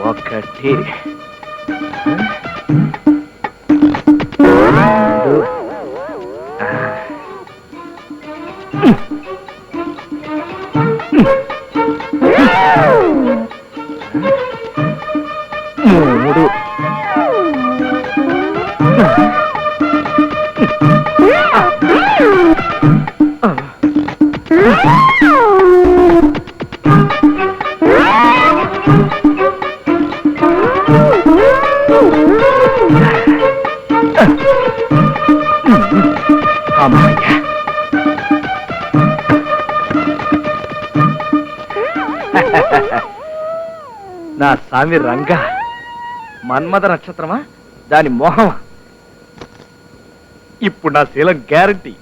ఒకటి. మూడు. అమ్మయ్య. నా స్వామి రంగ మన్మథ నక్షత్రమా? దాని మోహమా? ఇప్పుడు నా శీలం గ్యారంటీ.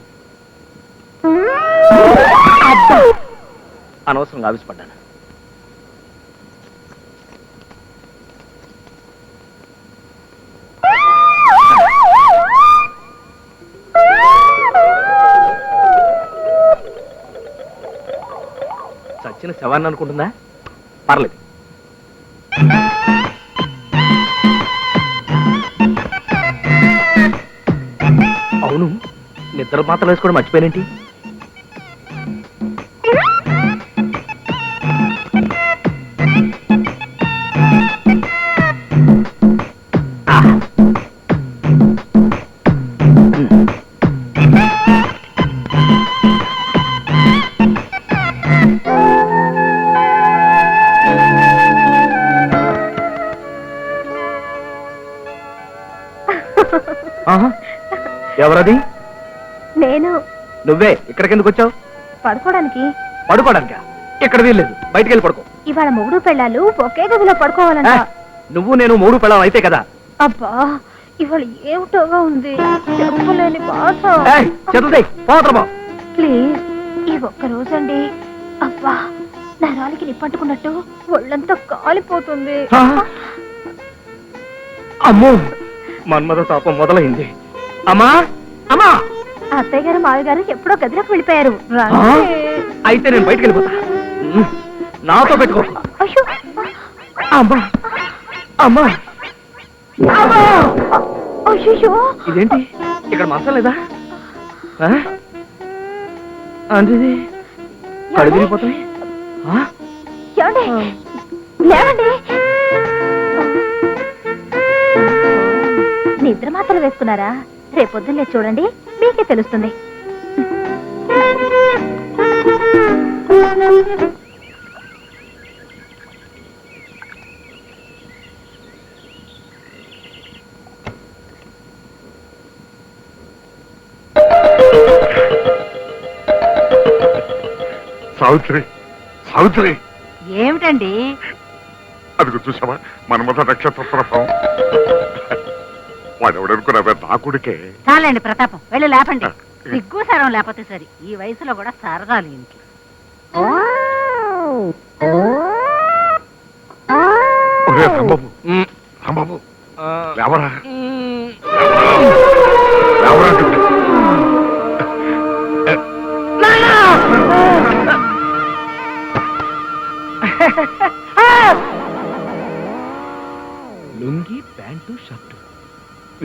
అనవసరంగా ఆవిష్పడ్డాను వచ్చిన శవాన్ని అనుకుంటుందా? పర్లేదు. అవును నిద్ర మాత్రం వేసుకోవడం మర్చిపోయినేంటి? ఎవరది? నేను. నువ్వే. ఇక్కడికి ఎందుకు వచ్చావు? పడుకోవడానికి. పడుకోవడానికా? ఇక్కడ వీల్లేదు. బయటికి వెళ్ళి పడుకో. ఇవాళ మొగుడు పెళ్ళాలు ఒకే గదిలో పడుకోవాలంట. నువ్వు నేను మూడు పెళ్ళం అయితే కదా? అబ్బా ఇవాళ ఏమిటోగా ఉంది? చెప్పలేని బాధ. ప్లీజ్ ఈ ఒక్క రోజండి. అబ్బా నరాలకి నిప్పట్టుకున్నట్టు ఒళ్ళంతా కాలిపోతుంది. అమ్మో. మన్మథ తాపం మొదలైంది. అమ్మా! అమ్మా! అత్తయ్య గారు మావి గారు ఎప్పుడో గదిలోకి వెళ్ళిపోయారు. అయితే నేను బయటికి వెళ్ళిపోతా. నాతో పెట్టుకో. అమ్మా! అమ్మా! ఇదేంటి? ఇక్కడ మంచం లేదా? అంటే? ఏమండి? లేవండి. నిద్ర మాత్రలు వేసుకున్నారా? రేపొద్దున్నే చూడండి మీకే తెలుస్తుంది. సావిత్రి సావిత్రి. ఏమిటండి? అదిగో చూసావా? మన్మథ నక్షత్ర ప్రభావం వాడెవడనుకున్నావే నా కొడుకే చాలండి ప్రతాపం వెళ్ళి లేపండి సిగ్గు సరం లేకపోతే సరి ఈ వయసులో కూడా సరదాలు ఇంటికి ఒరే రాంబాబు రాంబాబు లేవరా. లేవరా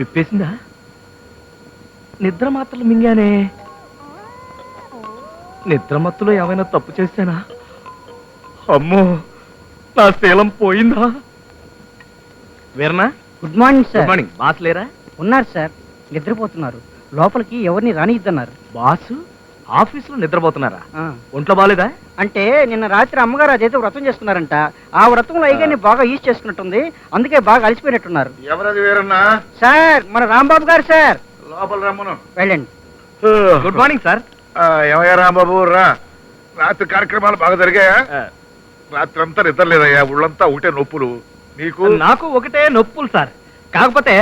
విప్పేసిందా? నిద్ర మాత్రలు మింగానే. నిద్ర మత్తులో ఏమైనా తప్పు చేశానా? అమ్మో నా శీలం పోయిందా? వీరనా? Good morning good sir. Morning. Boss లేరా? ఉన్నారు సార్. నిద్రపోతున్నారు. లోపలికి ఎవరిని రానిద్దన్నారు బాసు? ఆఫీసులో నిద్రపోతున్నారా? ఒంట్లో బాలేదా? అంటే నిన్న రాత్రి అమ్మగారు అదేదో వ్రతం చేసుకున్నారంట ఆ వ్రతంలో అయ్యగారిని బాగా యూజ్ చేసుకున్నట్టుంది. అందుకే బాగా అలసిపోయినట్టున్నారు. ఎవరది వేరన్నా? సార్ మన రాంబాబు గారు సార్. లోపల రమ్మను. వెళ్ళండి. Good morning sir. ఏమయ్యా రాంబాబు రా. రాత్రి కార్యక్రమాలు బాగా జరిగాయా? రాత్రి అంతా నిద్ర లేదయ్యా ఊళ్ళంతా ఒకటే నొప్పులు. నీకు? నాకు ఒకటే నొప్పులు సార్. కాకపోతే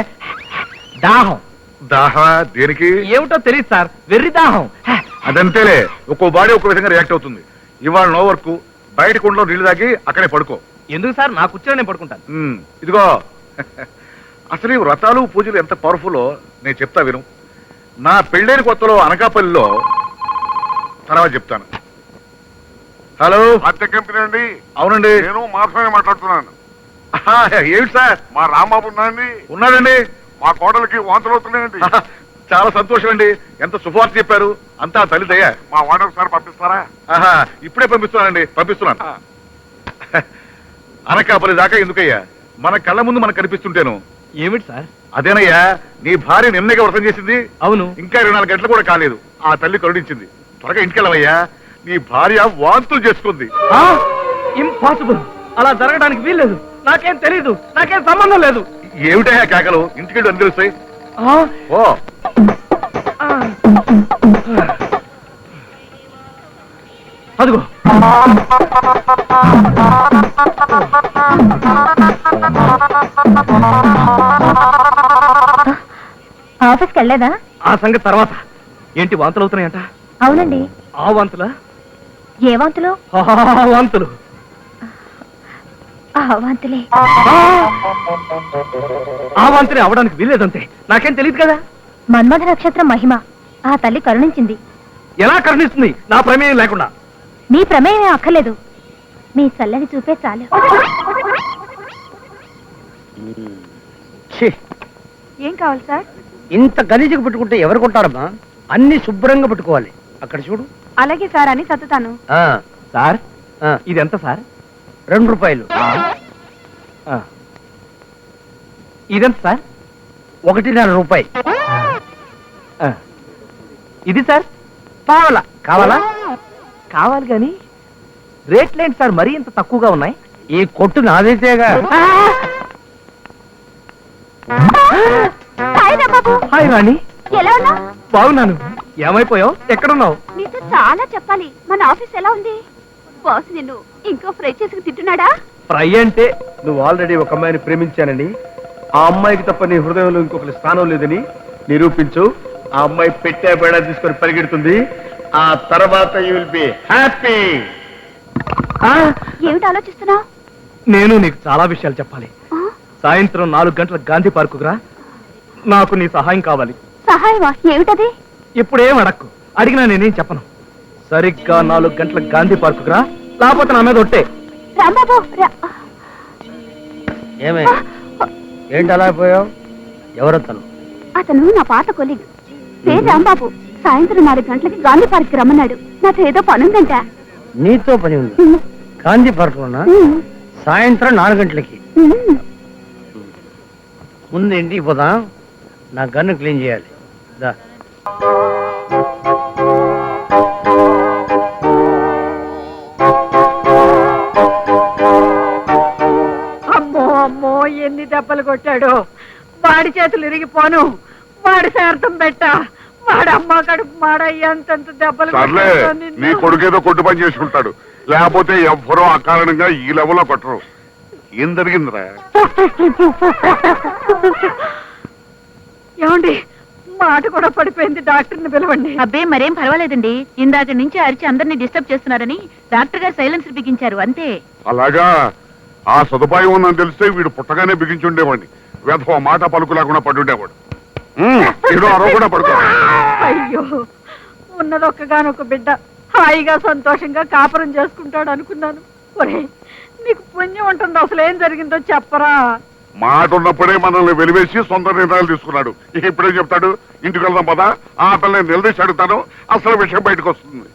దాహం. దాహ దేనికి? ఏమిటో తెలియదు సార్. వెర్రి దాహం. అదంతేలే ఒక్కో బాడీ ఒక్కో విధంగా రియాక్ట్ అవుతుంది. ఇవాళ నో వర్క్ బయట కుండలో నీళ్ళు తాగి అక్కడే పడుకో. ఎందుకు సార్? నా కూర్చొని నేను పడుకుంటాను. ఉమ్, ఇదిగో. అసలు ఈ వ్రతాలు పూజలు ఎంత పవర్ఫుల్లో నేను చెప్తా విను. నా పెళ్ళైన కొత్తలో అనకాపల్లిలో తర్వాత చెప్తాను. హలో? మధ్య కంపెనీ అండి. అవునండి. నేను మాత్రమే మాట్లాడుతున్నాను. ఆహా, ఏమిటి సార్? మా రాంబాబు ఉన్నాడండి. ఉన్నాడండి. మా కోడలికి వాంతులు అవుతున్నాయండి. చాలా సంతోషం అండి ఎంత శుభవార్త చెప్పారు. అంతా తల్లి దయ మా వాడిని ఒకసారి పంపిస్తారా? ఆహా ఇప్పుడే పంపిస్తున్నానండి. పంపిస్తున్నాను. ఆ, అనకాపల్లి దాకా ఎందుకయ్యా? మన కళ్ళ ముందు మనకు కనిపిస్తుంటేను. ఏమిటి సార్? అదేనయ్యా నీ భార్య నిన్నగా వ్రతం చేసింది. అవును. ఇంకా ఇరవై నాలుగు గంటలు కూడా కాలేదు. ఆ తల్లి కరుణించింది. త్వరగా ఇంటికెళ్ళవయ్యా. నీ భార్య వాంతులు చేసుకుంది. ఇంపాసిబుల్ అలా జరగడానికి వీల్లేదు. నాకేం తెలీదు. నాకేం సంబంధం లేదు. ఏమిటయ్యా కేకలు? ఇంటికెళ్ళి అని తెలుస్తాయి. ఆ, ఓ. ఆ. అదిగో. ఆఫీస్కి వెళ్ళలేదా? ఆ సంగతి తర్వాత. ఏంటి వాంతులు అవుతున్నాయంట? అవునండి. ఆ వాంతులా? ఏ వాంతులు? ఆ వాంతులు. ఆ వాంతులే ఆ వాంతులే అవడానికి వీల్లేదంతే. నాకేం తెలియదు కదా? మన్మథ నక్షత్రం మహిమ. ఆ తల్లి కరుణించింది. ఎలా కరుణిస్తుంది? నా ప్రమేయం లేకుండా. మీ ప్రమేయం అక్కర్లేదు. మీ చల్లని చూపే చాలు. ఛీ, ఏం కావాలి సార్? ఇంత గలీజుగా పెట్టుకుంటే ఎవరు కొంటారమ్మా అన్ని శుభ్రంగా పెట్టుకోవాలి. అక్కడ చూడు. అలాగే సార్ అని సత్తుతాను ఆ, సార్? ఆ, ఇది ఎంత సార్? రెండు రూపాయలు. ఆ. ఇదెంత సార్? ఒకటిన్నర రూపాయి. ఆ. ఇది సార్? కావాలా? కావాలా? కావాలి కానీ రేట్లేంటి సార్? మరీ ఇంత తక్కువగా ఉన్నాయి? ఈ కొట్టు నాదైతేగా బాబు. హాయ్ రాణి. ఎలా ఉన్నా బాగున్నాను. ఏమైపోయావు? ఎక్కడున్నావు? నీతో చాలా చెప్పాలి. మన ఆఫీస్ ఎలా ఉంది? బాస్ నిన్ను ఇంకో ఫ్రై చేసి తింటున్నాడా? ఫ్రై అంటే నువ్వు ఆల్రెడీ ఒక అమ్మాయిని ప్రేమించానని. ఆ అమ్మాయికి తప్ప నీ హృదయంలో ఇంకొకరి స్థానం లేదని నిరూపించు. ఆ అమ్మాయి పెట్టే బేడ తీసుకొని పరిగెడుతుంది. ఆ తర్వాత యూ విల్ బి హ్యాపీ ఆ, ఏమిటి ఆలోచిస్తున్నావు? నేను నీకు చాలా విషయాలు చెప్పాలి. సాయంత్రం నాలుగు గంటల గాంధీ పార్కుకు రా. నాకు నీ సహాయం కావాలి. సహాయమా? ఏమిటది? ఇప్పుడేం అడక్కు. అడిగినా నేనేం చెప్పను. సరిగ్గా నాలుగు గంటల గాంధీ పార్కుకు రా. లేకపోతే నా మీద ఒట్టే. రాంబాబు రా. ఏమే? ఏంటి అలా పోయావు ఎవరతను? అతను నా పాత కొలీగ్. పేరు రాంబాబు. సాయంత్రం నాలుగు గంటలకి గాంధీ పార్క్ రమ్మన్నాడు. నాతో ఏదో పనుందంట నీతో పని ఉంది? గాంధీ పార్క్లోనా? సాయంత్రం నాలుగు గంటలకి. ముందు ఇంటికి పోదాం నా గన్ను క్లీన్ చేయాలి. దా. దెబ్బలు కొట్టాడు. వాడి చేతులు ఇరిగిపోను వాడి శార్థం పెట్ట. వాడి అమ్మ కడుపు మాడ ఎంతెంత దెబ్బలు సర్లే కొట్టాడో నిన్ను. నీ కొడుకేదో కొట్టు పని చేసుకుంటాడు. లేకపోతే ఎవ్వరూ అకారణంగా ఈ లెవెల్లో కొట్టరు. ఏం జరిగిందిరా? ఏమండి మాట కూడా పడిపోయింది డాక్టర్ని పిలవండి. అబ్బే మరేం పర్వాలేదండి. ఇందాక నుంచి అరిచి అందరినీ డిస్టర్బ్ చేస్తున్నారని డాక్టర్ గారు సైలెన్స్ బిగించారు అంతే. అలాగా? ఆ సదుపాయం ఉందని తెలిస్తే వీడు పుట్టగానే బిగించుండేవాడిని. వేధవ మాట పలుకు లేకుండా పడుండేవాడు. ఉమ్, ఏదో అరవ కూడా పడుకో అయ్యో ఉన్నదొక్కగానొక్క బిడ్డ హాయిగా సంతోషంగా కాపురం చేసుకుంటాడు అనుకున్నాను. ఒరే నీకు పుణ్యం ఉంటుంది అసలు ఏం జరిగిందో చెప్పరా. మాట ఉన్నప్పుడే మనల్ని వెలివేసి సొంత నిర్ణయాలు తీసుకున్నాడు. ఇప్పుడే చెప్తాడు? ఇంటికి వెళ్దాం పదా? ఆ పిల్లని నిలదీసి అడుగుతాను. అసలు విషయం బయటకు వస్తుంది.